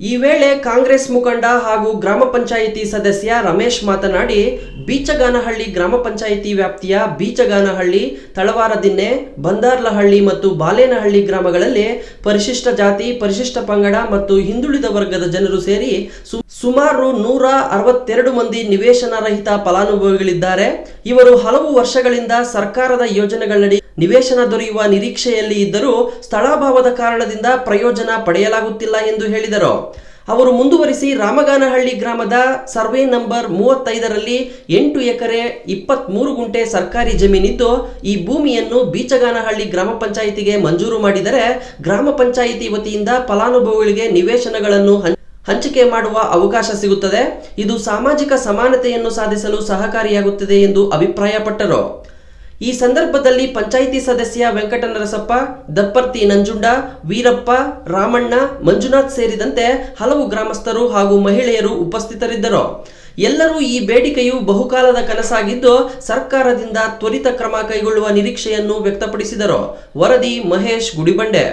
ಈ ವೇಳೆ ಕಾಂಗ್ರೆಸ್ ಮುಖಂಡ ಹಾಗೂ ಗ್ರಾಮ ಪಂಚಾಯಿತಿ ಸದಸ್ಯ ರಮೇಶ್ ಮಾತನಾಡಿ, ಬೀಚಗಾನಹಳ್ಳಿ ಗ್ರಾಮ ಪಂಚಾಯಿತಿ ವ್ಯಾಪ್ತಿಯ ಬೀಚಗಾನಹಳ್ಳಿ, ತಳವಾರದಿನ್ನೆ, ಬಂದಾರ್ಲಹಳ್ಳಿ ಮತ್ತು ಬಾಲೇನಹಳ್ಳಿ ಗ್ರಾಮಗಳಲ್ಲಿ ಪರಿಶಿಷ್ಟ ಜಾತಿ, ಪರಿಶಿಷ್ಟ ಪಂಗಡ ಮತ್ತು ಹಿಂದುಳಿದ ವರ್ಗದ ಜನರು ಸೇರಿ ಸುಮಾರು ನೂರ ಅರವತ್ತೆರಡು ಮಂದಿ ನಿವೇಶನ ರಹಿತ ಫಲಾನುಭವಿಗಳಿದ್ದಾರೆ. ಇವರು ಹಲವು ವರ್ಷಗಳಿಂದ ಸರ್ಕಾರದ ಯೋಜನೆಗಳಡಿ ನಿವೇಶನ ದೊರೆಯುವ ನಿರೀಕ್ಷೆಯಲ್ಲಿ ಇದ್ದರೂ ಸ್ಥಳಾಭಾವದ ಕಾರಣದಿಂದ ಪ್ರಯೋಜನ ಪಡೆಯಲಾಗುತ್ತಿಲ್ಲ ಎಂದು ಹೇಳಿದರು. ಅವರು ಮುಂದುವರಿಸಿ ರಾಮಗಾನಹಳ್ಳಿ ಗ್ರಾಮದ ಸರ್ವೆ ನಂಬರ್ ಮೂವತ್ತೈದರಲ್ಲಿ ಎಂಟು ಎಕರೆ ಇಪ್ಪತ್ತ್ಮೂರು ಗುಂಟೆ ಸರ್ಕಾರಿ ಜಮೀನಿದ್ದು, ಈ ಭೂಮಿಯನ್ನು ಬೀಚಗಾನಹಳ್ಳಿ ಗ್ರಾಮ ಪಂಚಾಯಿತಿಗೆ ಮಂಜೂರು ಮಾಡಿದರೆ ಗ್ರಾಮ ಪಂಚಾಯಿತಿ ವತಿಯಿಂದ ಫಲಾನುಭವಿಗಳಿಗೆ ನಿವೇಶನಗಳನ್ನು ಹಂಚ ಹಂಚಿಕೆ ಮಾಡುವ ಅವಕಾಶ ಸಿಗುತ್ತದೆ. ಇದು ಸಾಮಾಜಿಕ ಸಮಾನತೆಯನ್ನು ಸಾಧಿಸಲು ಸಹಕಾರಿಯಾಗುತ್ತದೆ ಎಂದು ಅಭಿಪ್ರಾಯಪಟ್ಟರು. ಈ ಸಂದರ್ಭದಲ್ಲಿ ಪಂಚಾಯಿತಿ ಸದಸ್ಯ ವೆಂಕಟನರಸಪ್ಪ, ದಪ್ಪರ್ತಿ ನಂಜುಂಡ, ವೀರಪ್ಪ, ರಾಮಣ್ಣ, ಮಂಜುನಾಥ್ ಸೇರಿದಂತೆ ಹಲವು ಗ್ರಾಮಸ್ಥರು ಹಾಗೂ ಮಹಿಳೆಯರು ಉಪಸ್ಥಿತರಿದ್ದರು. ಎಲ್ಲರೂ ಈ ಬೇಡಿಕೆಯು ಬಹುಕಾಲದ ಕನಸಾಗಿದ್ದು ಸರ್ಕಾರದಿಂದ ತ್ವರಿತ ಕ್ರಮ ಕೈಗೊಳ್ಳುವ ನಿರೀಕ್ಷೆಯನ್ನು ವ್ಯಕ್ತಪಡಿಸಿದರು. ವರದಿ ಮಹೇಶ್ ಗುಡಿಬಂಡೆ.